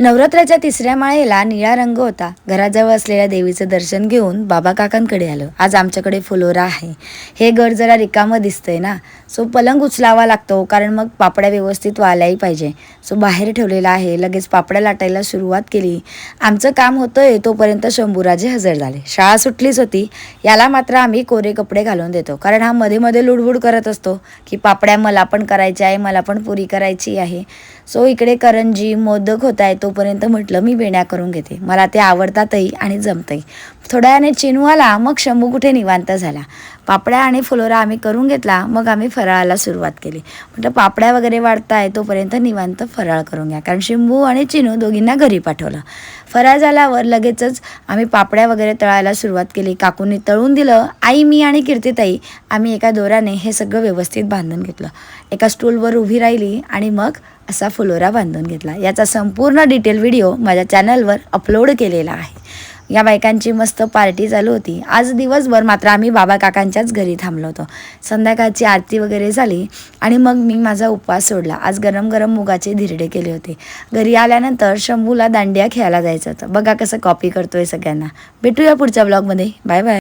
नवरात्राच्या तिसऱ्या माळेला निळा रंग होता. घराजवळ असलेल्या देवीचं दर्शन घेऊन बाबा काकांकडे आलो. आज आमच्याकडे फुलोरा आहे. हे घर जरा रिकामं दिसतंय ना? सो पलंग उचलावा लागतो कारण मग पापड्या व्यवस्थित वाल्याही पाहिजे. सो बाहेर ठेवलेला आहे. लगेच पापड्या लाटायला सुरुवात केली. आमचं काम होतंय तोपर्यंत शंभूराजे हजर झाले. शाळा सुटलीच होती. याला मात्र आम्ही कोरे कपडे घालून देतो. कारण हा मध्ये मध्ये लुडबुड करत असतो की पापड्या मला पण करायच्या आहे मला पण पुरी करायची आहे. सो इकडे करंजी मोदक होत आहे तोपर्यंत म्हटलं मी वेण्या करून घेते. मला ते आवडतातही आणि जमतंही. थोड्या वेळाने चिनू आला मग शंभू कुठे निवांत झाला. पापड्या आणि फुलोरा आम्ही करून घेतला मग आम्ही फराळाला सुरुवात केली. म्हटलं पापड्या वगैरे वाढताय तोपर्यंत निवांत फराळ करून घ्या. कारण शिंबू आणि चिनू दोघींना घरी पाठवलं. फराळ झाल्यावर लगेचच आम्ही पापड्या वगैरे तळायला सुरुवात केली. काकूंनी तळून दिलं आई मी आणि कीर्तिताई आम्ही एका दोराने हे सगळं व्यवस्थित बांधून घेतलं. एका स्टूलवर उभी राहिली आणि मग असा फुलोरा बांधून घेतला. याचा संपूर्ण डिटेल व्हिडिओ माझ्या चॅनलवर अपलोड केलेला आहे. या बायकांची मस्त पार्टी चालू होती. आज दिवसभर मात्र आम्ही बाबा काकांच्याच घरी थांबलो होतो. संध्याकाळची आरती वगैरे झाली आणि मग मी माझा उपवास सोडला. आज गरम गरम मुगाचे धिरडे केले होते. घरी आल्यानंतर शंभूला दांडिया खेळायला जायचं होतं. बघा कसं कॉपी करतोय सगळ्यांना. भेटूया पुढच्या ब्लॉगमध्ये बाय बाय